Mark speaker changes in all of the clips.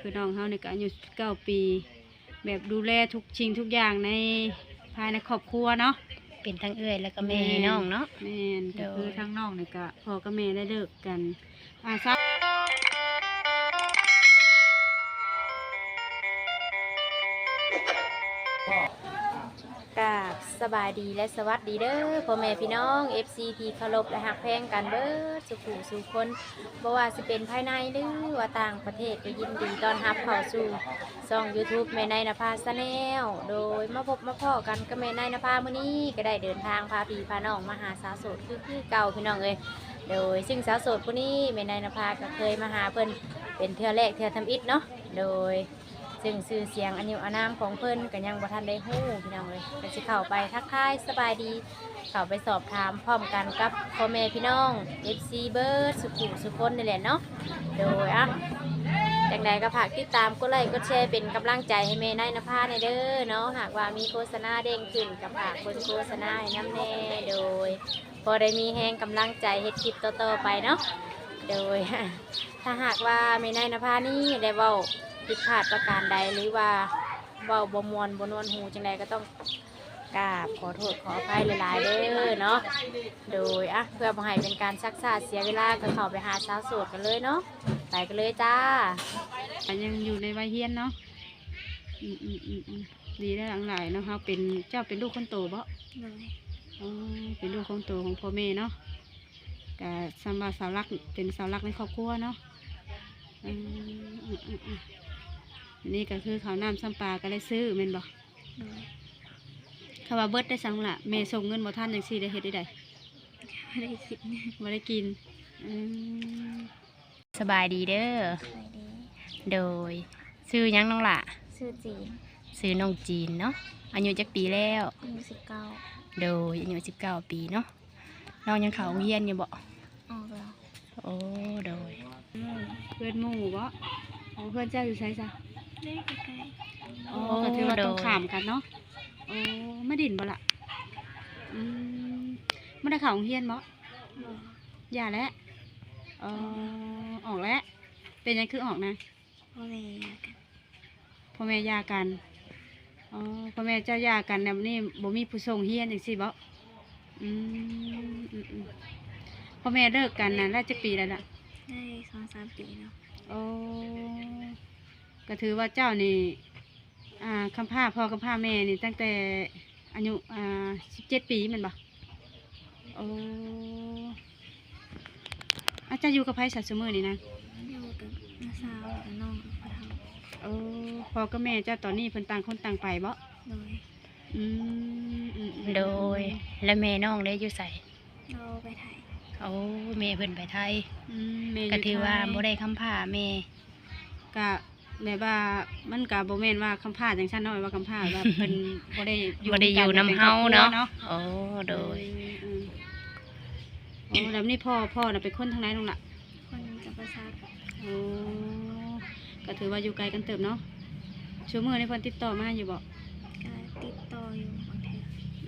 Speaker 1: คือน้องเฮาในก็อายุเก้าปี แบบดูแลทุกชิงทุกอย่างในภายในครอบครัวเนาะ
Speaker 2: เป็นทั้งเอื้อยแล้วก็แม่ให้น้องเนาะ
Speaker 1: แม่นก็
Speaker 2: โดย
Speaker 1: คือทั้งน้องนี่ก็พ่อกับแม่ได้เลิกกันอาซะ
Speaker 2: สบายดีและสวัสดีเด้อพ่อแม่พี่น้อง FC ที่เคารพและหักแพงกันเบิดสุขุสู่คนบ่ว่าสิเป็นภายในหรือว่าต่างประเทศก็ยินดีต้อนรับเข้าสู่ช่อง YouTube แม่นายนภาชาแนลโดยมาพบมาพ้อกันกับแม่นายนภามื้อนี้ก็ได้เดินทางพาพี่พาน้องมาหาสาวโสดคือคือเก่าพี่น้องเอ้ยโดยซึ่งสาวโสดผู้นี้แม่นายนภาก็เคยมาหาเพิ่นเป็นเทื่อแรกเทื่อทำอิฐเนาะโดย ซึ่งชื่อเสียงอันนิวอานามของเพิ่นก็ยังบ่ทันได้ฮู้พี่น้องเลยก็สิเข้าไปทักทายสบายดี เข้าไปสอบถามพร้อมกันกับพ่อแม่พี่น้อง FC เบิร์ดสุขุมสุคนนี่แหละเนาะโดยอะจังใดก็ฝากติดตามกดไลค์กดแชร์เป็นกำลังใจให้แม่นายนภาในเด้อเนาะหากว่ามีโฆษณาเด้งขึ้นก็ฝากคนโฆษณาให้น้ำแน่โดย พอได้มีแฮงกำลังใจเฮ็ดคลิปต่อๆไปเนาะโดย ถ้าหากว่าแม่นายนภานี่ได้เว้า ผิดพลาดประการใดหรือว่าเว้าบ่มวนบ่นวนหูจังใดก็ต้องกราบขอโทษขออภัยหลายๆเด้อเนาะ โดยอะเพื่อบ่ให้เป็นการซักษาเสียเวลาก็เข้าไปหาสาวโสดกันเลยเนาะ ไปกันเลยจ้า
Speaker 1: ยังอยู่ในวัยเฮียนเนาะอืมอืมอืมอืมดีได้หลังหลายเนาะเฮาเป็นเจ้าเป็นลูกคนโตบ่
Speaker 3: เลย
Speaker 1: อ๋อเป็นลูกคนโตของพ่อแม่เนาะก็สำหรับสาวรักเป็นสาวรักในครอบครัวเนาะอืมอืมอืมอืมอั นนี่ก็คือข้าวน้ำซ้ำปลาก็ได้ซื้อแม่นบ่
Speaker 3: เลย
Speaker 1: ถ้าว่าเบิดได้สังละแม่ส่งเงินบ่ทันจังซี่ได้เฮ็ดได้ใด
Speaker 3: ไม่ได้คิดไป
Speaker 1: บ่ได้กินอืม
Speaker 2: สบายดีเด้อ
Speaker 3: ดี
Speaker 2: โดยชื่อหยังน้องล่ะ
Speaker 3: ชื่อจีน
Speaker 2: ชื่อน้องจีนเนาะ อายุจักปีแล้ว
Speaker 3: อายุสิบเก้า
Speaker 2: โดยอายุ19ปีเนาะ น้องยังเข้าโรงเรียนอยู่บ่
Speaker 3: ออกแล้ว
Speaker 2: โอ้ โดย
Speaker 1: เพื่อนหมู่บ่อ๋อเพื่อนเจ้าอยู่ไสซะ
Speaker 3: ได้ใกล้
Speaker 1: อ๋อก็ถือว่าต้องขามกันเนาะอ๋อไม่ดินบ่ล่ะอืมไม่ได้เข่าโรงเฮียนบ่
Speaker 3: ๆบอก
Speaker 1: อย่าแล้วเออออกแล้ว เป็นยังคือออกนะ
Speaker 3: พ่อแม่อยากกัน
Speaker 1: พ่อแม่หย่ากันอ๋อพ่อแม่เจ้าหย่ากันแบบนี้บ่มีผู้ส่งเฮียนจังซี่บ่อืมอืมอืมพ่อแม่เลิกกันนะแล้วจะปีแล้วล่ะ
Speaker 3: ได้สองสามปีแล้ว
Speaker 1: โอ้ ก็ถือว่าเจ้านี่อ่าคำพร้าพ่อคำพร้าแม่นี่ตั้งแต่อายุอ่าสิบเจ็ดปีแมันบ่โอ้อาจารย์อยู่กับไพ่สัตว์สมือนี่นะ
Speaker 3: อยู่กับน้าสาวกับน้องพ่อเฒ่า
Speaker 1: โอ้พ่อกับแม่เจ้าตอนนี้เพิ่นต่างคนต่างไปบ่
Speaker 3: โดย
Speaker 1: อืมอืมอืม
Speaker 2: โดยและแม่น้องได้อยู่ใส่
Speaker 3: เราไปถ่าย
Speaker 2: โอ้แม่เพิ่นไปไทย
Speaker 1: อืมแม่
Speaker 2: ก็
Speaker 1: ยู่
Speaker 2: ถือว่า
Speaker 1: ไทย
Speaker 2: บ่ได้คำผ่าแม่
Speaker 1: ก็ แบบว่ามันก็บ่แม่นว่าคำพร้าจังซั่นเนาะว่าคำพร้าว่าเพิ่นบ่ได้อยู่
Speaker 2: บ่ได้อยู่
Speaker 1: กั
Speaker 2: นำ
Speaker 1: ป็
Speaker 2: เฮา
Speaker 1: ครอบครัว
Speaker 2: เนาะ
Speaker 1: เนาะ
Speaker 2: โอ้โดย
Speaker 1: อืมอืมอ๋อแล้วนี่พ่อพ่อน่ะเป็นคนทางไหนลงล่ะ
Speaker 3: คนกับประสาท
Speaker 1: โอ้ก็ถือว่าอยู่ไกลกันเติบเนาะชั่วโมงนี้เพิ่นติดต่อมาอยู่บ่
Speaker 3: ก็ติดต่ออยู่บางที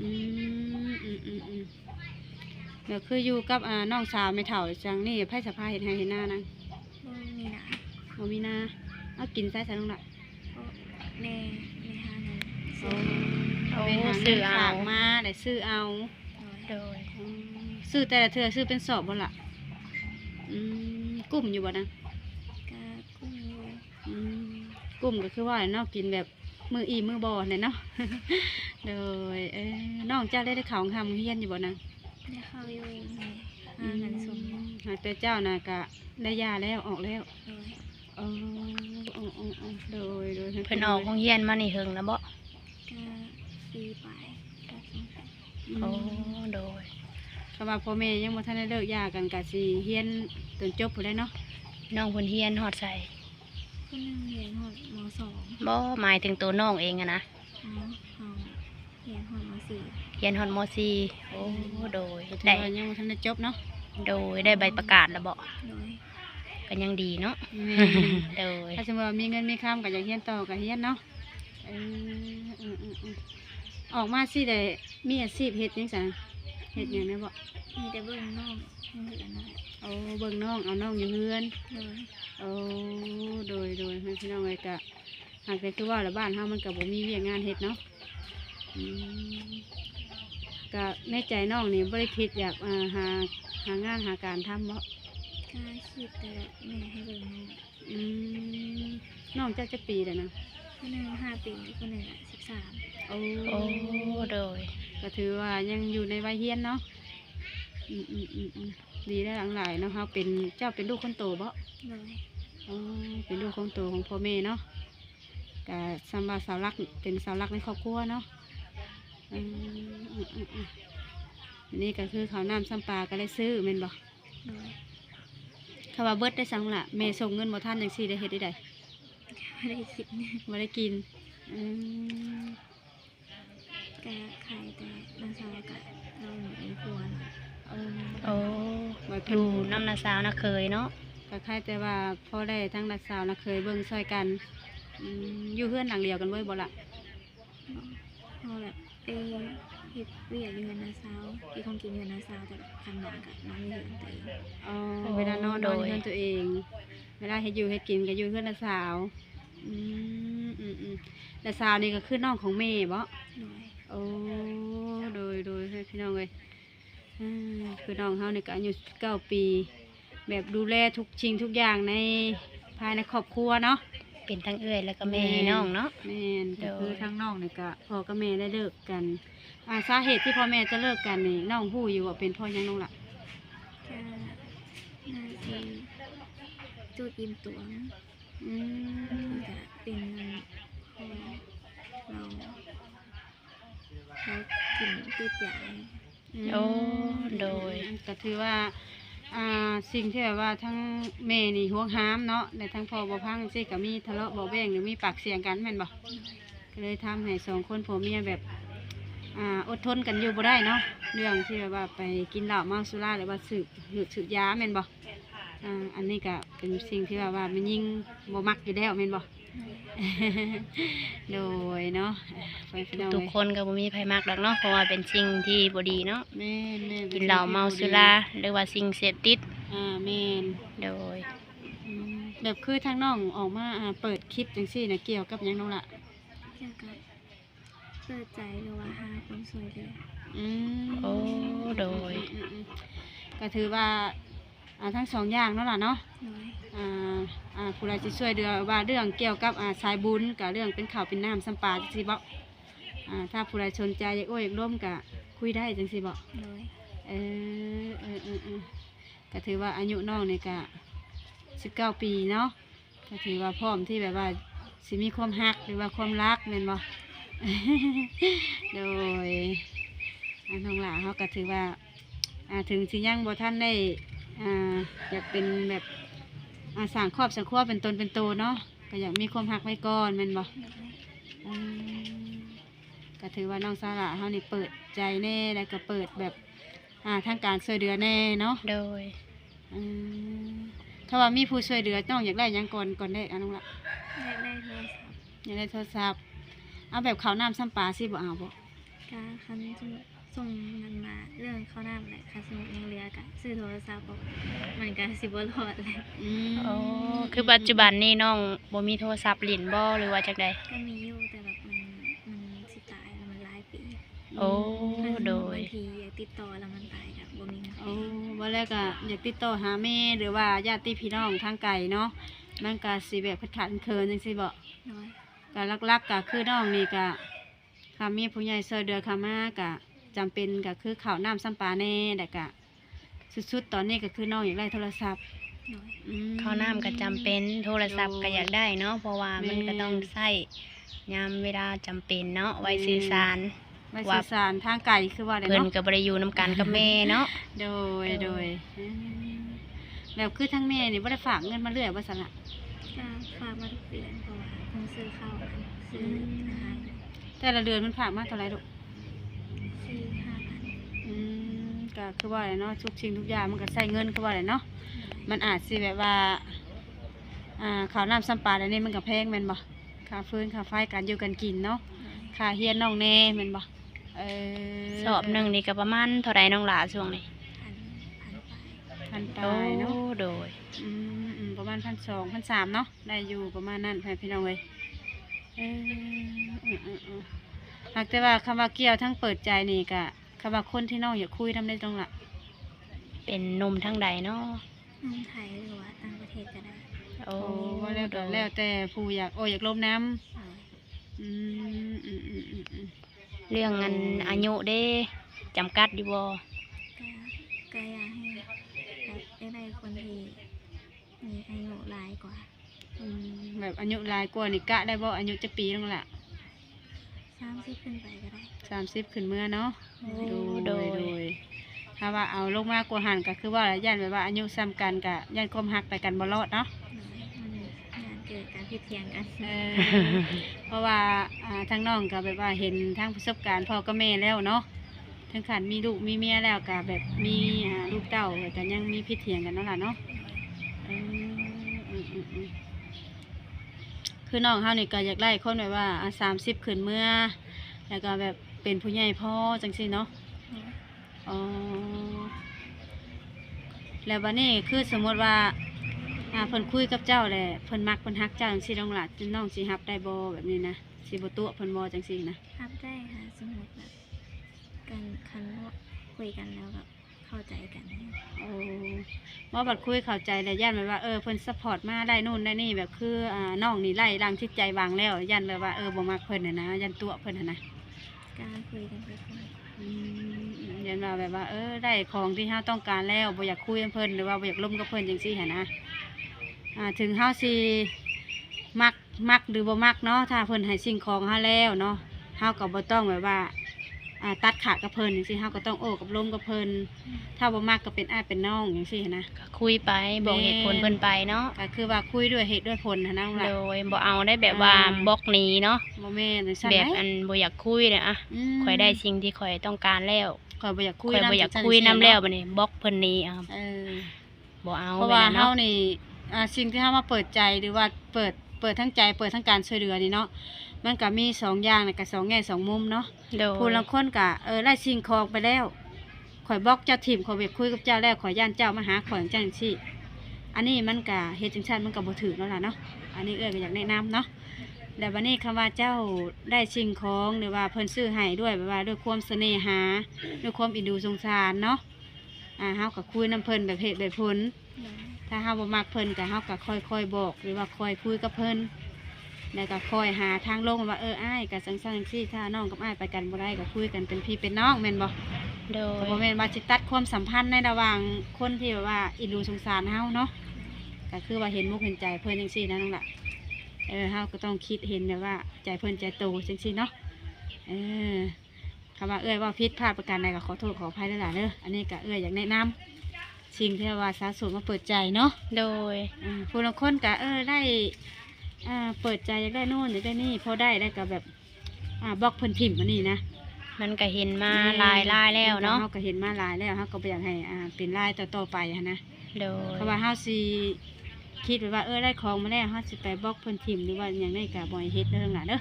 Speaker 1: อืมอืมอืมอืมเดี๋ยวคืออยู่กับอ่าน้องสาวไม่เฒ่าจังนี่ไผสะพายเห็นให้เห็นหน้านะ
Speaker 3: บ่มีหนา
Speaker 1: บ่มีหน้า เอากินใส่ใส่ลงล่ะ
Speaker 3: ก็แม่แม่หาเงิน
Speaker 1: โอ้
Speaker 2: โอ้
Speaker 1: ไปหา
Speaker 2: ซื้
Speaker 1: เงิ
Speaker 2: อนเอา
Speaker 1: ฝากมาได้ซื้อเอา
Speaker 3: โดย
Speaker 2: โดย
Speaker 1: อืมซื้อแต่ละเทื่อซื้อเป็นสอบบ่ล่ะอืมกลุ่มอยู่บ่นะ
Speaker 3: ก็กุ้งอยู่
Speaker 1: อืมกลุ่มก็คือว่าเนาะกินแบบมืออีมือบอเนี่ยเนาะ โดยเอ้ยน้องเจ้าได้ได้ข่าวทำเฮียนอยู่บ่นะ
Speaker 3: ได้เข้าอยู่แม่หาเงินส่งโดย
Speaker 1: หากแต่เจ้านะกะได้ยาแล้วออกแล้วเออเออเออเอโดยโดยให้
Speaker 2: เพิ่นออกโรงเรียนมานี่เฮิงแล้วบ่
Speaker 3: ก็ปีไปก็สงปี
Speaker 1: อืม
Speaker 2: โอ้โดย
Speaker 1: คำว่าพ่อแม่ยังบ่ทันได้เลิกยากันกะสิเฮียนจนจบพุ่นได้เนาะ
Speaker 2: น้องเพิ่นเฮียนฮอดใส่
Speaker 3: คนหนึงเรียนหอดมสอง
Speaker 2: บ่หมายถึงตัวน้องเองอะนะ
Speaker 3: อ๋อเขาเรียนหอดมสี่
Speaker 2: เฮียนฮอดม .4 โอ้โดย
Speaker 1: ถือ
Speaker 2: ได้
Speaker 1: ว่ายังบ่ทันได้จบเนาะ
Speaker 2: โดยได้ใบประกาศแล้วบ่
Speaker 3: โดย
Speaker 2: ก็ยังดีเนาะ
Speaker 1: แม่
Speaker 2: โดย
Speaker 1: ถ้าสมมติว่ามีเงินมีคำก็อยากเฮียนต่อก็เฮียนเนาะเออเออเออเออออกมาสิได้มีอาชีพเฮ็ดจังซั่นเฮ็ดหยังได้บ่
Speaker 3: มีแต่เบิ่งน้องยังเหลือนั่นแหละ
Speaker 1: เอาเบิ่งน้องเอาน้องอยู่เฮือน
Speaker 3: โดย
Speaker 1: เอาโดยโดยให้พี่น้องไว้กะหากแต่คือว่าละบ้านเฮามันก็บ่มีเวียกงานเฮ็ดเนาะอืมก็ในใจน้องนี่บ่ได้คิดอยากอ่าหาหางานหาการทำบ่
Speaker 3: กล้าคิดแต่แม่ให้เบิ่งน้อง
Speaker 1: อืมน้องจักจะปีแล้วนะ
Speaker 3: คนหนึ่งห้าปีคนหนึ่งอะสิบสาม
Speaker 1: โอ้
Speaker 2: โอ้โดย
Speaker 1: ก็ถือว่ายังอยู่ในวัยเฮียนเนาะอืมอืมอืมอืมดีได้หลังหลายเนาะเฮาเป็นเจ้าเป็นลูกคนโตบ่
Speaker 3: โดย
Speaker 1: อ๋อเป็นลูกของโตของพ่อแม่เนาะก็สำหรับสาวรักเป็นสาวรักในครอบครัวเนาะอืมอืมอืมอืมอันนี่ก็คือข้าวน้ำซ้ำปลาก็ได้ซื้อแม่นบ่
Speaker 3: โดย
Speaker 1: คำว่าเบิดได้สังละแม่ส่งเงินบ่ทันจังซี่ได้เฮ็ดได้ใด
Speaker 3: ไม่ได้คิดเนี่ย
Speaker 1: บ่ได้กินอืม
Speaker 3: กะขายแต่นางสาวกะเราหนูในครัวน่ะ
Speaker 1: เอา
Speaker 2: โอ้
Speaker 1: ไว้
Speaker 2: อ
Speaker 1: เพิ่น
Speaker 2: ยู่น้ำนาสาวนะเคยเนาะ
Speaker 1: ก็คล้ายแต่ว่าพ่อได้ทั้งนักสาวนักเคยเบิ่งช่วยกันอืมอยู่เพื่อนหลังเดียวกันเว้ยบ่ล่ะ
Speaker 3: พอแบบไป เฮ็ดเวียกอยู่เงินนางสาวไปของกินเงินนางสาวแต่แบบคันหนังกะน้องไม่เห็นตัวเอง
Speaker 1: อ๋อเวลานอนนอนอยู่เพื่อนตัวเอง เวลาเฮ็ดอยู่เฮ็ดกินก็อยู่เพื่อนนักสาวอืมอืมอืมนักสาวนี่ก็คือน้องของแม่บ่
Speaker 3: โดย
Speaker 1: โอ้โดยโดยให้พี่น้องเลยอ่าคือน้องเฮานี่ก็อายุเก้าปี แบบดูแลทุกชิงทุกอย่างในภายในครอบครัวเนาะ
Speaker 2: เป็นทั้งเอื้อยแล้วก็แม่ให้น้องเนาะ
Speaker 1: แม่นก็
Speaker 2: โดย
Speaker 1: คือทั้งน้องนี่ก็พ่อกับแม่ได้เลิกกันอ่าสาเหตุที่พ่อแม่จะเลิกกันนี่น้องผู้อยู่ว่าเป็นเพ่อยังน้องละ
Speaker 3: กะน่าจะจุดอิ่มตัวนะ
Speaker 1: อืม
Speaker 3: กะเป็นเพราะว่าเราเรากินติดยา
Speaker 2: โอ้โดย
Speaker 1: ก็ถือว่า อ่าสิ่งที่แบบว่าทั้งแม่นี่ห่วงห้ามเนาะในทั้งพ่อบ่พังสิก็มีทะเลาะเบาแวงหรือมีปากเสียงกันแม่นบ่ก็เลยทำให้สองคนผัวเมียแบบอ่าอดทนกันอยู่บ่ได้เนาะเรื่องที่แบบว่าไปกินเหล้าเมาสุราหรือว่าสืบหรือสืบยาแม่นบ่อ่าอันนี้ก็เป็นสิ่งที่แบบว่ามันยิ่งบ่มักอยู่แล้วแม่นบ่ โดยเนาะไปพี่น้อง
Speaker 2: ทุก
Speaker 1: เอ้ย
Speaker 2: คนก็บ่มีไผมักดอกเนาะเพราะว่าเป็นสิ่งที่บ่ดีเนาะ
Speaker 1: แม่นแม่น
Speaker 2: กินเหล้าเมาสุราหรือว่าสิ่งเสพติด
Speaker 1: อ่าแม่น
Speaker 2: โดย
Speaker 1: อืมแบบคือทางน้องออกมาอ่าเปิดคลิปจังซี่นะเกี่ยวกับหยังน้องละ
Speaker 3: เกี่ยวกับเปิดใจหรือว่าหาคนสวยเหลือ
Speaker 1: อืม
Speaker 2: โอ้โดย
Speaker 1: อืมอืมก็ถือว่า อ่าทั้งสองอย่างเนาะล่ะเนาะ
Speaker 3: โดย
Speaker 1: อ่าอ่าผู้ใดจะช่วยเดือว่าเรื่องเกี่ยวกับอ่าสายบุญกับเรื่องเป็นข่าวเป็นน้ำสัมปาจังซี่บ่อ่าถ้าผู้ใดสนใจอยากโอ้ยอยากร่วมกับคุยได้จังซี่บ่
Speaker 3: โดย
Speaker 1: เออเออเออเออก็ถือว่าอายุน้องนี่ก็สิบเก้าปีเนาะก็ถือว่าพร้อมที่แบบว่าสิมีความฮักหรือว่าความรักแม่นบ่ โดยอันน้องหลาเขาก็ถือว่าอ่าถึงสิยังบ่ท่านได้ อ่าอยากเป็นแบบอ่าสร้างครอบสังครัวเป็นตนเป็นโตเนาะก็อยากมีความฮักไว้ก่อนแม่นบ่
Speaker 3: โดย
Speaker 1: อืมก็ถือว่าน้องสาระเขานี่เปิดใจแน่แล้วก็เปิดแบบอ่าทางการช่วยเหลือแน่เนาะ
Speaker 2: โดย
Speaker 1: อืมถ้าว่ามีผู้ช่วยเหลือน้องอยากได้หยังก่อนก่อนได้อันน้องละ
Speaker 3: อยากได้โทรศัพท์
Speaker 1: อยากได้โทรศัพท์เอาแบบข้าวน้ำซ้ำปลาสิบ่เอาบ่
Speaker 3: กาคันสมมุติ ส่งเงินมาเรื่องเข้าหน้าแหละคันสมมุติยังเหลือกะซื้อโทรศัพท์บอกมันก็สิบ่รอดเลย
Speaker 1: อืม
Speaker 2: โอ้คือปัจจุบันนี่น้องบ่มีโทรศัพท์หลินบ่หรือว่าจักใด
Speaker 3: ก็มีอยู่แต่แบบมันมันสิตายแล้วมันหลายปี
Speaker 2: โอ้
Speaker 3: คันสมมุติ
Speaker 2: โดย
Speaker 3: บางทีอยากติดต่อแล้วมันตายกับบ่มีเงิน
Speaker 1: โอ้ว่าแล้วก็อยากติดต่อหาแม่หรือว่าญาติพี่น้องทางไกลเนาะมันก็สิแบบขัดขันเคินจังซี่บ่
Speaker 3: น้อย
Speaker 1: ก็ลักๆก็คือน้องนี่ก็คามีผู้ใหญ่ช่วยเหลือเขามาก็ จำเป็นก็คือข้าวน้ำซ้ำปลาแน่แต่ก็สุดๆตอนนี้ก็คือน้องอยากได้โทรศัพท์
Speaker 3: น้อย
Speaker 1: อืม
Speaker 2: ข้าวน้ำก็จำเป็นโทรศัพท์ก็อยากได้เนาะเพราะว่ามันก็ต้องใช้ยามเวลาจำเป็นเนาะไว้สื่อสาร
Speaker 1: ไว้
Speaker 2: ว่า
Speaker 1: สื่อสารทางไกลคือว่าอะไร
Speaker 2: เพิ่น
Speaker 1: เนาะ
Speaker 2: ก็บ่ได้อยู่นํกันกับแม่เนาะ
Speaker 1: โดย
Speaker 2: โด
Speaker 1: โด
Speaker 2: ย
Speaker 1: ยอืมแล้วคือทั้งแม่นี่บ่ได้ฝากเงินมาเรื่อยว่าซั่นล่ะ
Speaker 3: ก็ฝากมาทุกเดือนเพราะว่าเพิ่งซื้อข้าวกันซื้ออาหาร
Speaker 1: แต่ละเดือนมันฝากมาเท่าไหร่ลูก ก็คือว่าอะไรเนาะทุกสิ่งทุกอย่างมันก็ใช้เงินคือว่าอะไรเนาะมันอาจสิแบบว่าอ่าข้าวน้ำซ้ำปลาอันนี้มันก็แพงแม่นบ่ค่าฟืนค่าไฟการอยู่กันกินเนาะค่าเฮียนน้องแน่แม่นบ่เออ
Speaker 2: สอบหนึ่งนี่ก็ประมาณเท่าไรน้องหลาช่วงนี้
Speaker 3: พันพันไป
Speaker 1: พันปลายเนาะ
Speaker 2: โอ้โดย
Speaker 1: อืมอืมประมาณพันสองพันสามเนาะได้อยู่ประมาณนั้นพี่น้องเลยเอออืมอืมอืมหากแต่ว่าคำว่าเกี่ยวทั้งเปิดใจนี่กะ คำว่าคนที่น้องอยากคุยทำได้ตรงละ
Speaker 2: เป็นหนุ่มทั้งใดเนาะ
Speaker 3: เมืองไทยหรือว่าต่างประเทศก็ได้
Speaker 2: โอ้
Speaker 1: โอ้ว่าแล้ว
Speaker 2: โด
Speaker 1: ก็
Speaker 3: Ờ.
Speaker 2: ย
Speaker 1: แล้วแต่ผู้อยากโอ้อยากลมน้ำ
Speaker 3: โดย
Speaker 1: อืมอืมอืมอืมอืม
Speaker 2: เรื่องเงินอายุเด้จำกัดอยู่บ่
Speaker 3: ก็ก็อยากให้แบบได้ได้คนที่มีอายุหลายกว่า
Speaker 1: อืมแบบอายุหลายกว่านี่กะได้บ่อายุจะปีนึงละ
Speaker 3: สามสิบขึ้นไปก็ได้
Speaker 1: สามสิบขึ้นเมื่อเนาะ
Speaker 2: โด
Speaker 1: โด
Speaker 2: ย
Speaker 1: ย
Speaker 2: โด
Speaker 1: โด
Speaker 2: ย
Speaker 1: ย ถ้าว่าเอาลงมากกว่าหันก็คือว่าย่านแบบว่าอายุซ้ำกันกะย่านความหักไปกันบ่รอดเนาะ
Speaker 3: โดยมันงานเกิดการผิดเทียงกัน
Speaker 1: เออเพราะว่าอ่าทั้งน้องก็แบบว่าเห็นทั้งประสบการณ์พ่อกับแม่แล้วเนาะทั้งขันมีลูกมีเมียแล้วก็แบบมีอ่าลูกเต้าแต่ยังมีพิดเถียงกันเนาะล่ะเนาะเอออืมอืมอืม คือน้องเฮานี่ก็อยากไล่คนแบบว่าสามสิบขึ้นเมื่อ แล้วก็แบบเป็นผู้ใหญ่พ่อจังซี่เนาะอ๋อแล้ววันนี้คือสมมติว่าอ่าเพิ่นคุยกับเจ้าแหละเพิ่นมักเพิ่นฮักเจ้าจังซี่น้องหล่ะน้องสิฮับได้บ่แบบนี้นะสิบ่ตัวเพิ่นบ่จังซี่นะ
Speaker 3: รับได้ค่ะสมมติแบบกันคันว่าคุยกันแล้วแบบ เข้าใจกันเนี่ย
Speaker 1: โอ้ว่าบัดคุยเข้าใจแล้วย่านแบบว่าเออเพิ่นซัพพอร์ตมาได้นู่นได้นี่แบบคืออ่าน้องนี่ไล่ล้างจิตใจวางแล้วย่านแบบว่าเออบ่มักเพิ่นน่ะนะย่านตัวเพิ่นน่ะนะ
Speaker 3: การคุยกันไปก่อน
Speaker 1: อืมยันว่าแบบว่าเออได้ของที่เฮาต้องการแล้วบ่อยากคุยกับเพิ่นหรือว่าบ่อยากล้มกับเพิ่นจังซี่หั่นนะอ่าถึงเฮาสิมักมักหรือบ่มักเนาะถ้าเพิ่นให้สิ่งของเฮาแล้วเนาะเฮาก็บ่ต้องแบบว่า อ่าตัดขาดกับเพิ่นจังซี่เฮาก็ต้องโอ้กับล้มกับเพิ่นถ้าบ่มักก็เป็นอ้ายเป็นน้องจังซี่หั้นนะ
Speaker 2: ก็คุยไปบอกเหตุผลเพิ่นไปเนาะ
Speaker 1: ก็คือว่าคุยด้วยเหตุด้วยผลหั่นนะน้องล่ะ
Speaker 2: โดยบ่เอาได้แบบว่า
Speaker 1: อ่า
Speaker 2: บล็อกหนี้เนาะ
Speaker 1: บ่แม่นจังซั่น
Speaker 2: แบบ
Speaker 1: ไหม
Speaker 2: อันบ่อยากคุยเนี่ยอะ
Speaker 1: ม
Speaker 2: ข่อยได้สิ่งที่ข่อยต้องการแล้ว
Speaker 1: ข่อยบ่อยากคุย
Speaker 2: ข่อย
Speaker 1: นำ
Speaker 2: บ่อยาก
Speaker 1: จังซั่น
Speaker 2: คุย
Speaker 1: จัง
Speaker 2: นํ
Speaker 1: ซี่
Speaker 2: แล้ว
Speaker 1: เนาะ
Speaker 2: บัดนี้บล็อกเพิ่นหนี้อะ
Speaker 1: เออ
Speaker 2: บ่เอา
Speaker 1: เพราะ
Speaker 2: ไป
Speaker 1: ว่า
Speaker 2: แล้ว
Speaker 1: เฮา
Speaker 2: เนาะ
Speaker 1: นี่อ่าสิ่งที่เฮามาเปิดใจหรือว่าเปิดเปิดทั้งใจเปิดทั้งการช่วยเหลือนี่เนาะ มันก็มีสองอย่างนะกับสองแง่สองมุมเนาะ
Speaker 2: โดย
Speaker 1: ผู้ลังคนก็เออไล่สิ่งของไปแล้วข่อยบล็อกเจ้าถิ่มข่อยเวกคุยกับเจ้าแล้วข่อยย่านเจ้ามาหาข่อยจังซี่อันนี้มันก็เฮ็ดจังซั่นมันก็บ่ถูกแล้วล่ะเนาะอันนี้เอ้ยก็อยากแนะนำเนาะแล้วบัดนี้คำว่าเจ้าได้สิ่งของหรือว่าเพิ่นซื้อให้ด้วยแบบว่าด้วยความเสน่หาด้วยความอินดูสงสารเนาะอ่าเฮาก็คุยนํเพิ่นแบบเหตุแบบผล
Speaker 3: โดย
Speaker 1: ถ้าเฮาบ่มักเพิ่นก็เฮาก็ค่อยๆบอก หรือว่าค่อยคุยกับเพิ่น แล้วก็ค่อยหาทางลงว่าเอออ้ายก็จังซั่นจังซี่ถ้าน้องกับอ้ายไปกันบ่ได้ก็คุยกันเป็นพี่เป็นน้องแม่นบ่
Speaker 2: โด
Speaker 1: ก็
Speaker 2: ย
Speaker 1: บ่แม่นว่าสิตัดความสัมพันธ์ในระหว่างคนที่แบบว่าอินดูสงสารเฮาเนาะก็คือว่าเห็นมุกเห็นใจเพิ่นจังซี่นะน้องล่ะเออเฮาก็ต้องคิดเห็นแบบว่าใจเพิ่นใจโตจังซี่เนาะเออคำว่าเอ้ยว่าผิดพลาดประการใดก็ขอโทษขออภัยด้วยล่ะเด้ออันนี้ก็เอ้ยอยากแนะนำสิ่งที่ว่าสาสุมาเปิดใจเนาะ
Speaker 2: โดย
Speaker 1: อ่าผู้ละคนก็เออได้ อ่าเปิดใจอยากได้โน่นอยากได้นี่พอได้ได้วก็แบบอ่าบล็อกเพิ่นถิ่มมานี่นะ
Speaker 2: มันก็เห็นมาหลายลายแล้วเนาะ
Speaker 1: เฮาก็เห็นมาหลายแล้วเฮาก็บ่อยากให้อ่าเป็นลายต่อๆไปหั้นนะ
Speaker 2: โดย
Speaker 1: เพราะว่าเฮาสิคิดไว้ว่าเออได้ของมาแล้วเฮาสิไปบล็อกเพิ่นถิ่มหรือว่าอย่างนี้ก็บ่ให้เฮ็ดเด้อทั้งหลายเด้อ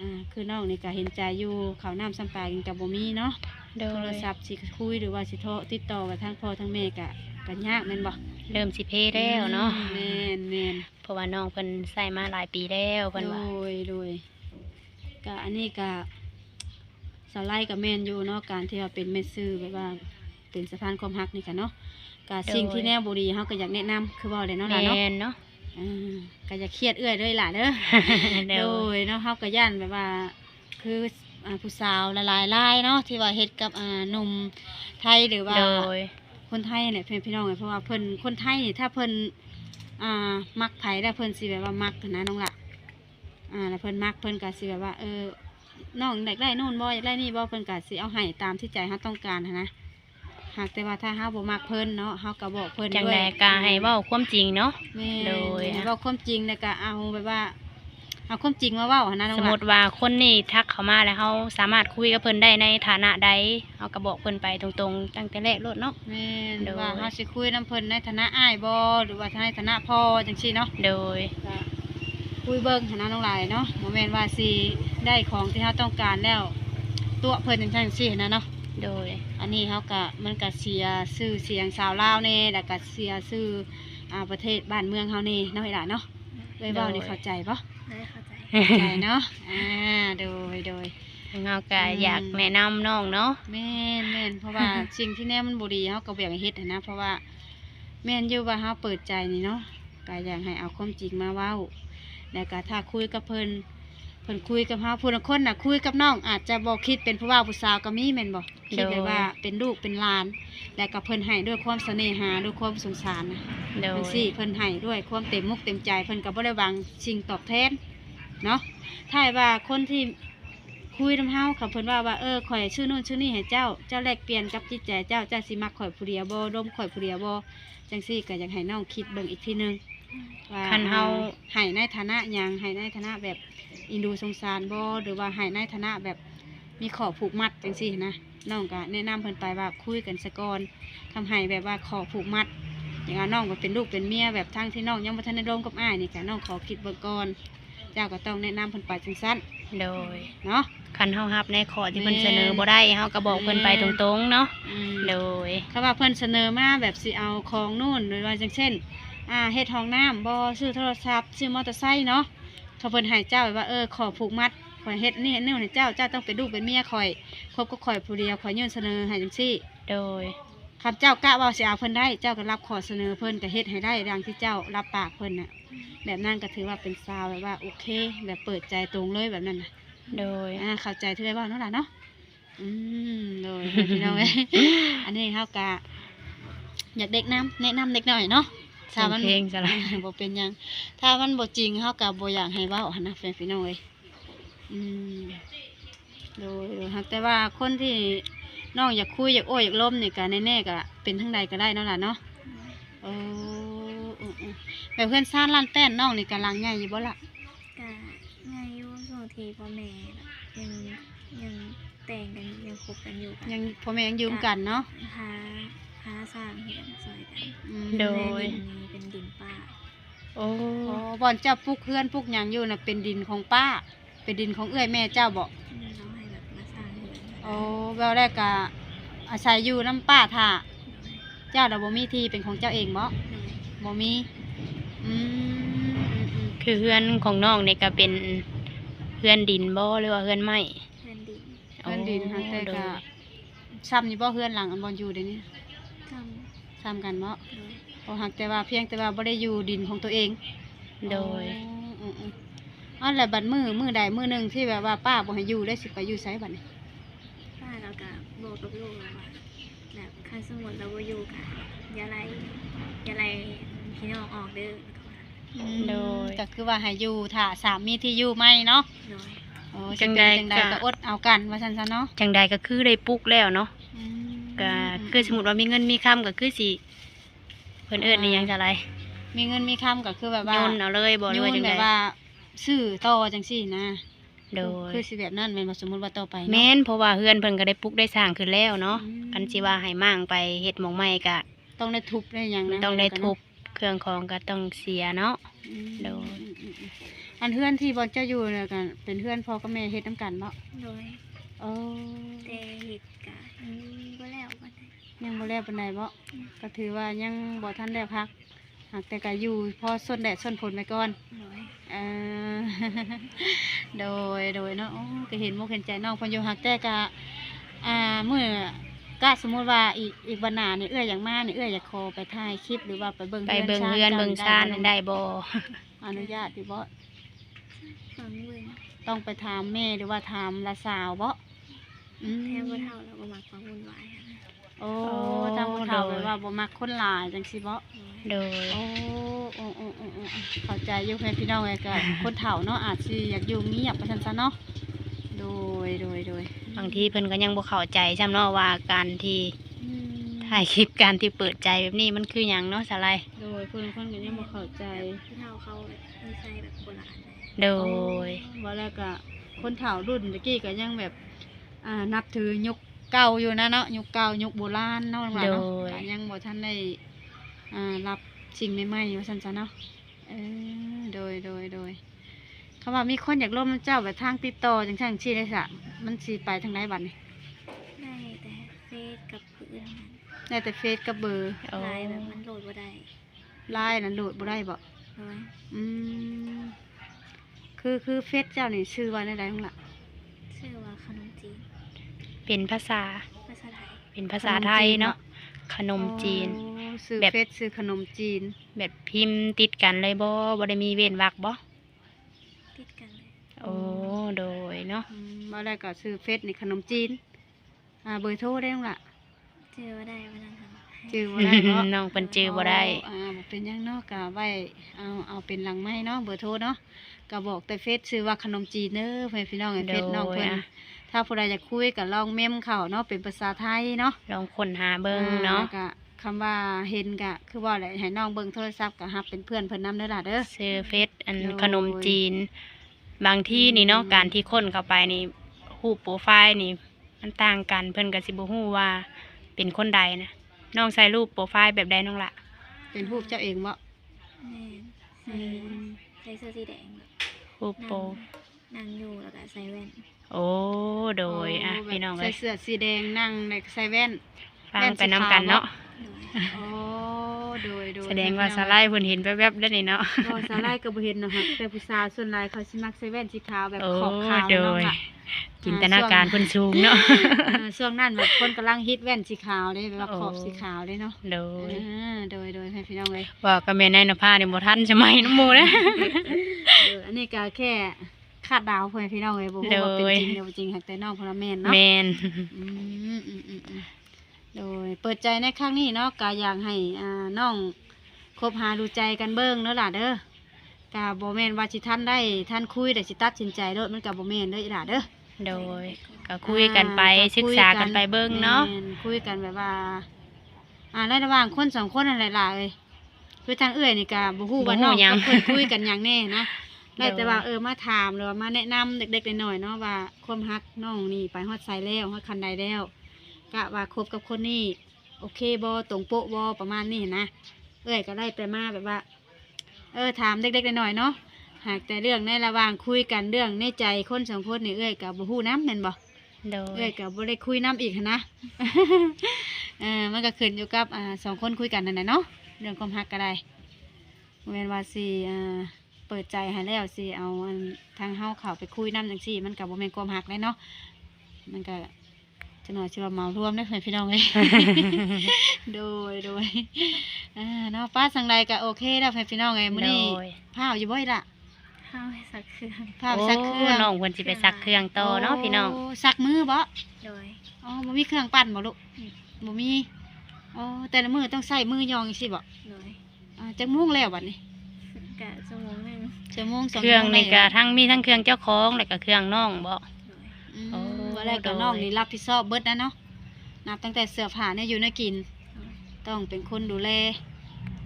Speaker 1: อ่าคือน้องนี่ก็เห็นใจอยู่ข้าวน้ำซ้ำปลากินก็บ่มีเนาะ
Speaker 2: โด
Speaker 1: โทร
Speaker 2: ย
Speaker 1: ศัพท์สิคุยหรือว่าสิโทรติดต่อกับทางพ่อทางแม่ก็ ก็ยากแม่นบ่
Speaker 2: เริ่มสิเพแล้วเนาะ
Speaker 1: แม่นแม่น
Speaker 2: เพราะว่าน้องเพิ่นใส่มาหลายปีแล้วเพิ่น
Speaker 1: โด
Speaker 2: ว่า
Speaker 1: ยโดยก็อันนี้ก็สไลด์กับแมนอยู่เนาะการที่ว่าเป็นเมสซื้อแบบว่าเป็นสะพานความฮักนี่กันเนาะก็สิ่งที่แนวบุรีเขาก็อยากแนะนำคือว่าเลยเนาะล่ะ
Speaker 2: แม่
Speaker 1: เนาะ
Speaker 2: นเนาะ
Speaker 1: อ่าก็อย่าเครียดเอื้อยเลยล่ะเด้อ
Speaker 2: โด
Speaker 1: โด
Speaker 2: ย
Speaker 1: ยเนาะเขาก็ย่านแบบว่าคืออ่าผู้สาวละลายลายๆเนาะที่ว่าเฮ็ดกับอ่าหนุ่มไทยหรือว่า
Speaker 2: โดย
Speaker 1: คนไทยเนี่ยเพื่อนพี่น้องเนี่ยเพราะว่าเพิ่นคนไทยนี่ถ้าเพิ่นอ่ามักไผได้วเพิ่นสิแบบว่ามักนะน้องละอ่าแล้วเพิ่นมักเพิ่นก็สิแบบว่าเออน้องอยากได้นู่นบ่อยากได้นี่บ่เพิ่นก็สิเอาให้ตามที่ใจเฮาต้องการหั้นนะหากแต่ว่าถ้าเฮาบ่มักเพิ่นเนาะเฮาก็บอกเพิ่น
Speaker 2: จัง
Speaker 1: ด้วย
Speaker 2: ใดก็ให้เว้าความจริงเนาะ
Speaker 1: แม่น
Speaker 2: โดย
Speaker 1: ให้เว้าความจริงแล้วก็เอาแบบว่า เอาความจริงมาเว้าหั้นนะน้อง
Speaker 2: สม
Speaker 1: ละ
Speaker 2: มติว่าคนนี่ทักเข้ามาแล้วเขาสามารถคุยกับเพิ่นได้ในฐานะใดเขาก็บอกเพิ่นไปตรงๆ ตั้งแต่แรกโลดเนาะ
Speaker 1: แม่น
Speaker 2: โดย
Speaker 1: ว่าเฮาสิคุยนํเพิ่นในฐานะอ้ายบ่หรือว่าในฐานะพ่อจังซี่เนาะ
Speaker 2: โดย
Speaker 1: ก็คุยเบิ้งหนนะน้องหลายเนาะโมเมนว่าสิได้ของที่เราต้องการแล้ว ตัวเพิ่นจังซั่นซี่นะเนาะ
Speaker 2: โดย
Speaker 1: อันนี้เขาก็มันก็เสียชื่อเสียงชาวลาวแน่แล้วก็เสียชื่ออ่าประเทศบ้านเมืองเฮานี่เนาะไอ้หล่ะเนาะเอ้ยเว้านี่เข้าใจปะ
Speaker 3: ได้เข้า ใจ
Speaker 1: เข้าใจเนาะอ่าโดยโดย
Speaker 2: เฮาก็อยากแนะนำน้องเนาะ
Speaker 1: แม่นแม่นเพราะว่า สิ่งที่แน่มันบ่ดีเฮาก็บ่อยากให้เฮ็ดหั้นนะ เพราะว่า แม่นอยู่ว่าเฮาเปิดใจนี่เนาะก็อยากให้เอาความจริงมาเว้า แล้วก็ถ้าคุยกับเพิ่นเพิ่นคุยกับเฮาผู้ละคนน่ะคุยกับน้องอาจจะบ่คิดเป็นผู้ว่าผู้สาวก็มีแม่นบ่คิดแบบว่าเป็นลูกเป็นหลาน แล้วก็เพิ่นให้ด้วยความเสน่หาด้วยความสงสารนะ
Speaker 2: โด
Speaker 1: เพิ่น
Speaker 2: ย
Speaker 1: สิเพิ่นให้ด้วยความเต็มมุกเต็มใจเพิ่นก็บ่ได้หวังสิ่งตอบแทน เนาะถ้าว่าคนที่คุยนำเฮาเขาเพิ่นว่าว่าเออข่อยชื่อนู่นชื่อนี่ให้เจ้าเจ้าแลกเปลี่ยนกับจิตใจเจ้าเจ้าสิมักข่อยผู้เดียวบ่ดมข่อยผู้เดียวบ่จังซี่ก็อยากให้น้องคิดเบิ่งอีกทีหนึงว่า
Speaker 2: คันเฮา
Speaker 1: ให้ในฐานะหยังให้ในฐานะแบบอินดูสงสารบ่หรือว่าให้ในฐานะแบบมีขอผูกมัดจังซี่นะน้องก็แนะนำเพิ่นไปว่าคุยกันซะก่อนทำให้แบบว่าขอผูกมัดอย่างว่าน้องก็เป็นลูกเป็นเมียแบบทั้งที่น้องยังบ่ทันได้ร่วมกับอ้ายนี่ก็น้องขอคิดเบิ่งก่อน เจ้าก็ต้องแนะนำเพิ่นไปจังซั่น
Speaker 2: โดย
Speaker 1: เนาะ
Speaker 2: คันเฮารับในข้อที่เพิ่น
Speaker 1: แม่น
Speaker 2: เสนอบ่ได้เฮาก็บอกเพิ่นไปตรงๆเนาะ
Speaker 1: อืม
Speaker 2: โดย
Speaker 1: ถ้าว่าเพิ่นเสนอมาแบบสิเอาของนู่นหรือว่าจังเช่น อ่าเฮ็ดห้องน้ำบ่ซื้อโทรศัพท์ซื้อมอเตอร์ไซค์เนาะถ้าเพิ่นให้เจ้าแบบว่าเออขอผูกมัดข่อยเฮ็ดนี่นี่ให้เจ้าเจ้าต้องเป็นลูกเป็นเมียข่อยคบกับข่อยผู้เดียวข่อยยื่นเสนอให้จังซี่
Speaker 2: โดย
Speaker 1: คำเจ้ากะว่าสิเอาเพิ่นได้ เจ้าก็รับขอเสนอเพิ่นก็เฮ็ดให้ได้ดังที่เจ้ารับปากเพิ่นน่ะ แบบนั้นก็ถือว่าเป็นซาวแบบว่าโอเค แบบเปิดใจตรงเลยแบบนั้นน่ะ
Speaker 2: โดย
Speaker 1: อ่าเข้าใจที่ได้ว่าเนาะล่ะเนาะอืมโดยพี่น้องเอ้ยอันนี้เฮากะอยากเด็กน้ำแนะนำเด็กหน่อยเนาะถ้ามัน
Speaker 2: เพลงซะละ
Speaker 1: บ่เป็นหยัง ถ้ามันบ่จริงเฮากะบ่อยากให้เว้าหันนะแฟนพี่น้องเอ้ยอืมโดยโดยหากแต่ว่าคนที่ น้องอยากคุยอยากโอ้อยากล้มนี่ก็แน่ๆก็เป็นทั้งใดก็ได้เนาะล่ะเนาะเออเออเออแบบเพื่อนซ่านล้านแต้นน้องนี่กำลังใหญ่อยู่บ่ล่ะ
Speaker 3: ก็ง่ายอยู่สองทีพ่อแม่ยังยังแต่งกันยังคบกันอยู่ค่ะ
Speaker 1: ยังพ่อแม่ยังยืมกันเนาะ
Speaker 3: หาหาสร้างเหียนซอยกัน
Speaker 1: อืม
Speaker 2: โด ย
Speaker 3: ในดินนี้เป็นดินป้า
Speaker 2: โอ้
Speaker 1: อ๋อบอนเจ้าปลูกเพื่อนปลูกหยังอยู่น่ะเป็นดินของป้า เป็นดินของเอื้อยแม่เจ้าบอก
Speaker 3: ที่เราใโอ้
Speaker 1: แววแรกกะอาศัยอยู่น้ำป้าท่าเจ้าเราบ่มีที่เป็นของเจ้าเองบ่บ่มีอืมอืมอืม
Speaker 2: คือเพื่อนของน้องนี่ก็เป็นเพื่อนดินบ่หรือว่าเพื่อนไม้
Speaker 3: เพื่อนดิน
Speaker 1: เพื่อนดินฮะแต่
Speaker 2: โด
Speaker 1: กะ
Speaker 2: ย
Speaker 1: ซ้ำนี่บ่เพื่อนหลังอันบอนอยู่เดี๋ยวนี้
Speaker 3: ท
Speaker 1: ซ้ำกันบ่ำ
Speaker 3: โดย
Speaker 1: โอ้หักแต่ว่าเพียงแต่ว่าบ่ได้อยู่ดินของตัวเอง
Speaker 2: โดย
Speaker 1: อ๋ออืมอืมอ๋อแล้วบัดมือมือใดมือหนึงที่แบบว่าป้าบ่ให้อยู่ได้สิไปอยู่ไสบัดนี้
Speaker 3: ป้าเรา ก็บอกกับลูกเราว่แบบคันสมมุติเราบ่อยู่กันอย่าไล่อย่าไล่พี่น้องออกเด้อแล้วก็ว่า
Speaker 2: โดย
Speaker 1: ก็คือว่าให้อยู่ถ้าสามีที่อยู่ไม่เนาะ
Speaker 3: โดย
Speaker 1: โอ้
Speaker 2: จังใด
Speaker 1: จังใด
Speaker 2: ก็
Speaker 1: ก็อดเอากันว่าซั่นซะเนาะ
Speaker 2: จังใดก็คือได้ปลุกแล้วเนาะก็คือสมมุติว่ามีเงินมีคำก็คือสิเพิ่นเอิ้นนี่หยังจะไร
Speaker 1: มีเงินมีคำก็คือแบบว่า
Speaker 2: โยนเอาเลยบ่หรือ
Speaker 1: ย
Speaker 2: ว่าจัง
Speaker 1: แบ
Speaker 2: ใด
Speaker 1: บว่าซื้อต่อจังซี่นะ
Speaker 2: โดย
Speaker 1: คือสิแบบนั้นแม่นบ่สมมุติว่าต่อไปเนาะ
Speaker 2: แม่นเพราะว่าเฮือนเพิ่นก็ได้ปลุกได้สร้างขึ้นแล้วเนาะ
Speaker 1: อืม
Speaker 2: อันสิว่าให้มั่างไปเฮ็ดหมองใหม่ก็
Speaker 1: ต้องได้ทุบได้หยังนะ
Speaker 2: ต้องได้ทุบเครื่องของก็ต้องเสียเนาะ
Speaker 1: อืม
Speaker 2: โดย
Speaker 1: อืมอืมอืมอันเพื่อนที่บ่เจ้าอยู่เนี่ยกันเป็นเพื่อนพ่อกับแม่เฮ็ดนํกันเนาะ
Speaker 3: โดย
Speaker 1: โอ้
Speaker 3: แต่เหตุการณ์นี้ก็แล้วกัน
Speaker 1: ยังบ่แล้วปานใดบ่ก็ถือว่ายังบ่ทันได้พัก หากแต่ก็อยู่พอส้นแดดส้นฝนไปก่อน
Speaker 3: โดย
Speaker 1: เออโดยโดยเนาะโอ้ก็เห็นมุกเห็นใจน้องเพันอยู่หักแต่กะอ่าเมื่อกะสมมุติว่าอีกอีกวันหน้านี่เอื้อยอย่างมานี่เอื้อยอยากขอไปถ่ายคลิปหรือว่าไปเบิ่ง
Speaker 2: ไปเบิ่งเฮือนเบิ่งชาน
Speaker 1: ได้
Speaker 2: ได้บ่
Speaker 1: อนุญาตดิบ่
Speaker 3: ฟังเบิ่ง
Speaker 1: ต้องไปถามแม่หรือว่าถามละสาวบ่อืม
Speaker 3: แทบบ่เท่าแล้วก็มักความวุ่นวายอะนะ
Speaker 1: โอ้ทางบ่เฒ่าไปว่าบ่มักคนหลายจังซี่บ่
Speaker 3: โดย
Speaker 2: โดย
Speaker 1: โอ้โอ้โอ้โอ้โอ้เข้าใจอยู่แม่พี่น้องไงก็คนเฒ่าเนาะอาจสิอยากอยู่เงียบว่าซั่นซะเนาะโดยโดยโดย
Speaker 2: บางทีเพิ่นก็ยังบ่เข้าใจซ้ำเนาะว่าการที่
Speaker 1: อืม
Speaker 2: ถ่ายคลิปการที่เปิดใจแบบนี้มันคือหยังเนาะสาลาย
Speaker 1: โดยคนคนก็ยังบ่เข้าใจ
Speaker 3: ผู้เฒ่าเขาแบบนิสัยแบบโบราณนะ
Speaker 2: โดย
Speaker 1: ว่าแล้วก็คนเฒ่ารุ่นตะกี้ก็ยังแบบอ่านับถือยุค เก่าอยู่นะเนาะยุคเก่ายุคโบราณเนาะว่าเนาะ
Speaker 2: โดย
Speaker 1: ก็ยังบ่ทันได้อ่ารับสิ่งใหม่ๆว่าซั่นซะเนาะเออโดยโดยโดยเขาว่ามีคนอยากร่วมเจ้าแบบทางติดต่อจังซั่นซี่ได้ซะ
Speaker 3: โมั
Speaker 1: นสิไปทางไหนบัดนี่
Speaker 3: ได้แต่เฟซกับเพื่อนนั้น
Speaker 1: ได้แต่เฟซกับเบอร์
Speaker 2: โอ้
Speaker 3: ไลน์แบบมันโหลดบ่ได้
Speaker 1: ไลน์นั้นโหลดบ่ได้บ่
Speaker 3: โดย
Speaker 1: อืมคือคือเฟซเจ้านี่ชื่อว่าในใดทั้งละ
Speaker 3: ชื่อว่าขนมจีน
Speaker 2: เป็นภาษา
Speaker 3: ภาษาไทย
Speaker 2: เป็นภาษาไทยเนาะ ขนมจีน
Speaker 1: อ๋อชื่อ
Speaker 2: แบบ
Speaker 1: เฟซชื่อขนมจีน
Speaker 2: แบบพิมพ์ติดกันเลยบ่บ่ได้มีเว้นวรรคบ่
Speaker 3: ติดกันเลย
Speaker 2: โอ้ โดยเนาะ
Speaker 1: อืมมาได้ก็ชื่อเฟซนี่ขนมจีน อ่าเบอร์โทรได้ทั้งละ
Speaker 3: เจอว่าได้วันนั้นค่ะ
Speaker 1: ชื่อบ่ได้เนาะ
Speaker 2: น้องเพิ่นจื้อบ่ได้
Speaker 1: อ่าบ่เป็นหยังเนาะก็ไว้เอาเอาเป็นหลังไม้เนาะเบอร์โทรเนาะก็บอกแต่เฟซชื่อว่าขนมจีนเด้อเพื่อนพี่น้องไอ้เฟซน้องเพิ่น
Speaker 2: โดยอะ
Speaker 1: ถ้าผู้ใดอยากคุยก็ลองเมมเข้าเนาะเป็นภาษาไทยเนาะ
Speaker 2: ลองค้นหาเบิ่งเนาะ
Speaker 1: อ่ก็คำว่าเห็นก็คือว่าอะไรให้น้องเบิ่งโทรศัพท์ก็ฮับเป็นเพื่อนเพิ่นนำเด้อล่ะเด้อ
Speaker 2: ซื้อเฟซอัน
Speaker 1: โดย
Speaker 2: ขนมจีน บางที่นี่เนาะ
Speaker 1: อืม
Speaker 2: การที่คนเข้าไปนี่รูปโปรไฟล์นี่ มันต่างกันเพิ่นก็สิบ่ฮู้ว่าเป็นคนใดนะน้องใส่รูปโปรไฟล์แบบใดน้องละ
Speaker 1: เป็นรูปเจ้าเองบ่
Speaker 3: แม่นใส่ใส่เสื้อสีแดงแบบ
Speaker 2: รูปโปร
Speaker 3: นั่งอยู่แล้วก็ใส่แว่น
Speaker 2: โอ้โดยอะ
Speaker 1: แบบ
Speaker 2: พี่น้อง
Speaker 1: ใส่
Speaker 2: เอ้ย
Speaker 1: เสื้อสีแดงนั่งในใส่แว่น
Speaker 2: ฟัง
Speaker 1: แว่น
Speaker 2: ไป
Speaker 1: สี
Speaker 2: นํ
Speaker 1: ขาว
Speaker 2: กันเนาะ
Speaker 3: โดย
Speaker 1: โอ้โดยโดย
Speaker 2: แสดงว่าสไลด์เพิ่นเห็นแวบๆได้นี่เนาะ
Speaker 1: ก็สาลายก็บ่เห็นเนาะครับแต่ผู้สาวส่วนหลายเขาสิมักใส่แว่นสีขาวแบบ
Speaker 2: โอ้
Speaker 1: ขอบขาว
Speaker 2: โด
Speaker 1: เนาะ
Speaker 2: ย
Speaker 1: ล่ะ
Speaker 2: จินตนาการเพิ่นสูงเนาะ
Speaker 1: เออช่วงนั้นแบบคนกำลังฮิตแว่นสีขาวเลยแบบว่า
Speaker 2: โอ้
Speaker 1: ขอบสีขาวเลยเนาะ
Speaker 2: โด
Speaker 1: เอย อโดยโดยให้พี่น้องเลย
Speaker 2: ว่าก็แม่นายนภานี่บ่ทันสมัยน้ำหมู่นะ
Speaker 1: เอออันนี้ก็แค่คาดเดาวเพื่อนพี่น้องเลยบ่ฮู้ว่าเป็น
Speaker 2: โดย
Speaker 1: จริงหรือบ่จริงหากแต่น้องพลแม่นเนาะ
Speaker 2: แม่น
Speaker 1: อืมอืมอืมอืมโดยเปิดใจในครั้งนี้เนาะก็อยากให้อ่าน้องคบหาดูใจกันเบิ่งเนาะล่ะเด้อกะบ่แม่นว่าสิท่านได้ท่านคุยแต่สิตัดสินใจโลดมันก็บ่แม่นเด้ออีหล่ะเด้อ
Speaker 2: โดยก็คุยกันไป
Speaker 1: อ่
Speaker 2: ศึกษากันไปเบิ่งเนาะ
Speaker 1: แม่คุยกันแบบว่า อ่าในระหว่างคนสองคนอะไรล่ะเอ้ยคือทางเอื้อยนี่ก็บ่ฮู้ว่าน้องกับเพิ่นคุยกันหยังแน่นะ ได้แต่ว่าเออมาถามหรือว่ามาแนะนำเด็กๆหน่อยๆเนาะว่าความฮักน้องนี่ไปฮอดไซแล้วฮอดคันใดแล้วกะว่าคบกับคนนี้โอเคบ่ตรงโป๊ะบ่ประมาณนี้นะเอ้อยก็ได้แต่มาแบบว่า เออถามเด็กๆหน่อยๆเนาะหากแต่เรื่องในระหว่างคุยกันเรื่องในใจคนสองคนนี่เอ้อยก็บ่ฮู้นำแม่นบ่
Speaker 2: โด
Speaker 1: เอ้
Speaker 2: ย
Speaker 1: ยกับ่ได้คุยน้ำอีกหั้นนะเออมันก็ขึ้นอยู่กับอ่าสองคนคุยกันนั่นแหละเนาะเรื่องความรักก็ได้บ่แม่นว่าสิอ่าเปิดใจให้แล้วสิเอาอันทางเฮาเข้าไปคุยน้ำจังซี่ มันก็บ่แม่นความรักเลยเนาะมันก็จะหน่อยสิว่าเมารวมได้อเพื่อนพี่น้องเอ้ยโดยโดยอ่าเนาะป้าสังใดก็โอเคแล้วเพื่อนพี่น้องเอ้ยมื้อนี้
Speaker 2: โดย
Speaker 1: พาวอยู่บ่อยล่ะ
Speaker 3: ข้าวให้สักเครื่อง
Speaker 1: พาวซักเครื่อง
Speaker 2: โน้องเพิ่นสิไปซักเครื่องต่อเนาะพี่น้อง
Speaker 1: โซักมือบ่
Speaker 3: โดย
Speaker 1: อ๋อบ่มีเครื่องปั่นบ่ลูกบ่มีอ๋อแต่ละมือต้องใส่มือยองสิบ่
Speaker 3: โดย
Speaker 1: อ่าจักโมงแล้วบัดนี้
Speaker 3: กะชั่วโมงหนึ่ง
Speaker 1: ชั่วโมงสอง
Speaker 2: เครื่อง
Speaker 1: ชั่วโม
Speaker 2: นี่
Speaker 1: ได้
Speaker 2: ก็
Speaker 1: แล้ว
Speaker 2: ทั้งมีทั้งเครื่องเจ้าของแล้วก็เครื่องน้องบ่
Speaker 3: โดย
Speaker 1: อืม
Speaker 2: โอ้
Speaker 1: ว่าแล้วก็
Speaker 2: โดย
Speaker 1: น้องนี่รับผิดชอบเบิดนะเนาะนับตั้งแต่เสื้อผ้าเนี่ยอยู่ในกิน
Speaker 3: โดย
Speaker 1: ต้องเป็นคนดูแล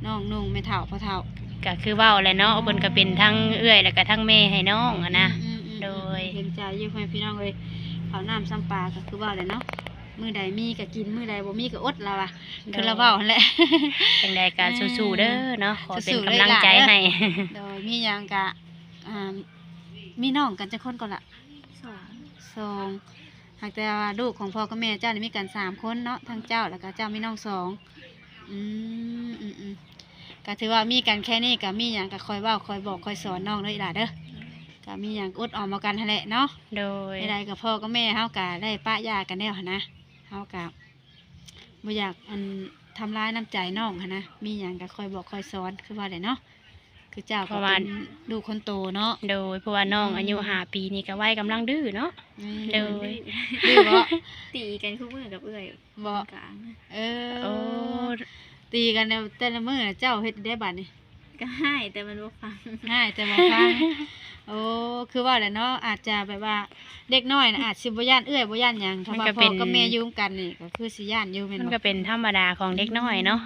Speaker 1: น้องนุ่งไม่เฒ่าพอเฒ่า
Speaker 2: ก็คือเว้าแหละเนาะเพิ่นก็เป็นทั้งเอื้อยแล้วก็ทั้งแม่ให้น้องอะนะ
Speaker 1: อืมอืมอืม
Speaker 2: โดย
Speaker 1: เห็นใจอยู่ให้พี่น้องเลยข้าวน้ำซ้ำปลาก็คือว่าเลยเนาะ มื้อใดมีก็กินมื้อใดบ่มีก็อดแล้วอะคือละเว้าหั่นแหละ
Speaker 2: จังใดก็สู้ๆเด้อเนาะขอเป็น
Speaker 1: สู้ๆ
Speaker 2: กำลังใจ
Speaker 1: เลยล่ะ
Speaker 2: ให้
Speaker 1: โดยมีหยังกะอ่ามีน้องกันจักคนก่อนละ
Speaker 3: สอง
Speaker 1: สองหากแต่ว่าลูกของพ่อกับแม่เจ้านี่มีกันสามคนเนาะทั้งเจ้าแล้วก็เจ้ามีน้องสองอืมอืมอืมก็ถือว่ามีกันแค่นี้ก็มีอย่างก็คอยเว่าคอยบอกคอยสอนน้องเลยล่ะเด้อก็มีอย่างอดออมมากันหั่นแหละเนาะ
Speaker 2: โดย
Speaker 1: ใดๆกับพ่อกับแม่เฮากะได้ป้ายากันแล้วหั้นนะ เฮากะบ่อยากอันทำร้ายน้ำใจน้องหั้นนะมีอย่างก็คอยบอกคอยสอนคือว่าได้เนาะคือเจ้าก็เป็นลูกคนโตเนาะ
Speaker 2: โดยเพราะว่าน้องอายุห้าปีนี่ก็วัยกำลังดื้อเนาะโดย
Speaker 1: ดื้อบ่
Speaker 3: ตีกันคู่มือกับเอื้อย
Speaker 1: บ่
Speaker 3: กลาง
Speaker 1: เอ
Speaker 2: โอ้
Speaker 1: อตีกันแล้วแต่ละมื้อน่ะเจ้าเฮ็ดได้บัดนี่
Speaker 3: ก็ให้แต่มันบ่ฟัง
Speaker 1: ง่ายแต่บ่ฟัง โอ้คือว่าแหละเนาะอาจจะแบบว่าเด็กน้อยน่ะอาจสิบ่ย่านเอื้อยบ่ย่านหยังถ้าว่าพ่อกับแม่อยู่กันนี่ก็คือสิย่านอยู่แม่น
Speaker 2: มัน
Speaker 1: บ่
Speaker 2: ก็เป็นธรรมดาของเด็กน้อยเนาะ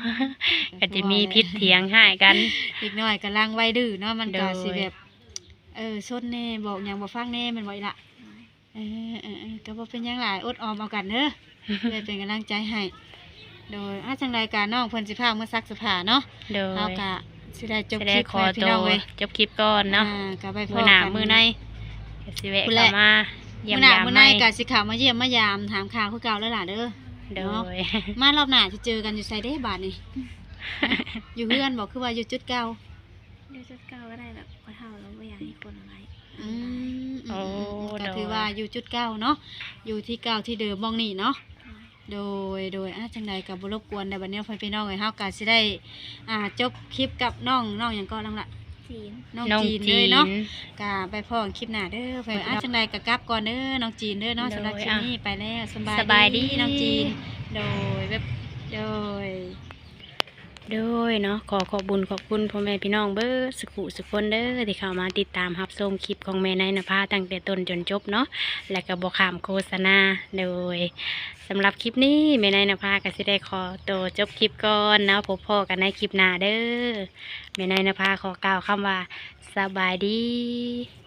Speaker 2: ก็จะมีพิษเถียงให้กัน
Speaker 1: เด็กน้อยกำลังวัยดื้อเนาะมันก็
Speaker 2: โดย
Speaker 1: สิแบบเออซนแน่บอกหยังบ่ฟังแน่แมันบ่อีหละเออเออเออก็บ่เป็นหยังหลายอดออมเอากันเด้อ เพื่อเป็นกำลังใจให้ โดยอาจังใดการน้องเพิ่นสิพาเมื่อซักเสื้อผ้าเนาะ
Speaker 2: โดย
Speaker 1: เฮาก็ สิได้จบ
Speaker 2: จะ
Speaker 1: ค
Speaker 2: ได้
Speaker 1: ลิป
Speaker 2: ขอ
Speaker 1: ให้พี่
Speaker 2: ตั
Speaker 1: น้
Speaker 2: ว
Speaker 1: องเว้ย
Speaker 2: จบคลิปก่อนเนาะ
Speaker 1: อ่าก็ไปพ
Speaker 2: มือหน้า
Speaker 1: กัน
Speaker 2: มือในก็สิแวะ
Speaker 1: พูดแห
Speaker 2: เข้า
Speaker 1: ละ
Speaker 2: มาเยี่ยม
Speaker 1: มื้อหน้ายา
Speaker 2: ม
Speaker 1: มื้อ
Speaker 2: ไห
Speaker 1: ใน
Speaker 2: ม
Speaker 1: กะสิเข้ามายเยี่ยมมายามถามข่าวคือเก่าแล้วล่ะเด้อ
Speaker 2: โดย
Speaker 1: มารอบหน้าจะเจอกันอยู่ไสเด้บาดนี้อยู่เพื่อนบอกคือว่าอยู่จุดเก่า
Speaker 3: เดี๋ยวจะเก้าก็ได้แบบพอเท่าแล้วไม่อยากให้คนอะไร
Speaker 1: อืม
Speaker 2: โอ้
Speaker 1: ก็
Speaker 2: โดย
Speaker 1: ถือว่าอยู่จุดเก่าเนาะอยู่ที่เก่าที่เดิมมองนี่เนาะ โดยโดยอะจังใดกับบรบกวนในบัดนี้พ่อพี่น้องเอ้ยเฮาก็สิได้อ่าจบคลิปกับน้องน้องหยังก็ลังละ
Speaker 3: จีน
Speaker 1: น้อง
Speaker 2: น้อง
Speaker 1: จีน
Speaker 2: จี
Speaker 1: เลย
Speaker 2: น
Speaker 1: เนาะกะไปพ่อกันคลิปหน้าเด้อไปอะจังใดก็กลับก่อนเด้อน้องจีนเด้อเนาะ
Speaker 2: โดย
Speaker 1: สำหรับคลิปนี้ไปแล้วสบาย
Speaker 2: สบายดี
Speaker 1: น้องจีน โดยแบบโดย
Speaker 2: โดยเนาะขอขอบบุญขอบคุณพ่อแม่พี่น้องเบิร์สุขุสุขคนเด้อที่เข้ามาติดตามรับชมคลิปของแม่นายนภาตั้งแต่ต้นจนจบเนาะและก็บอกขามโฆษณาโดยสำหรับคลิปนี้แม่นายนภาก็สิได้ขอตัวจบคลิปก่อนเนาะพบพ่อกันในคลิปหน้าเด้อแม่นายนภาขอกล่าวคำว่าสบายดี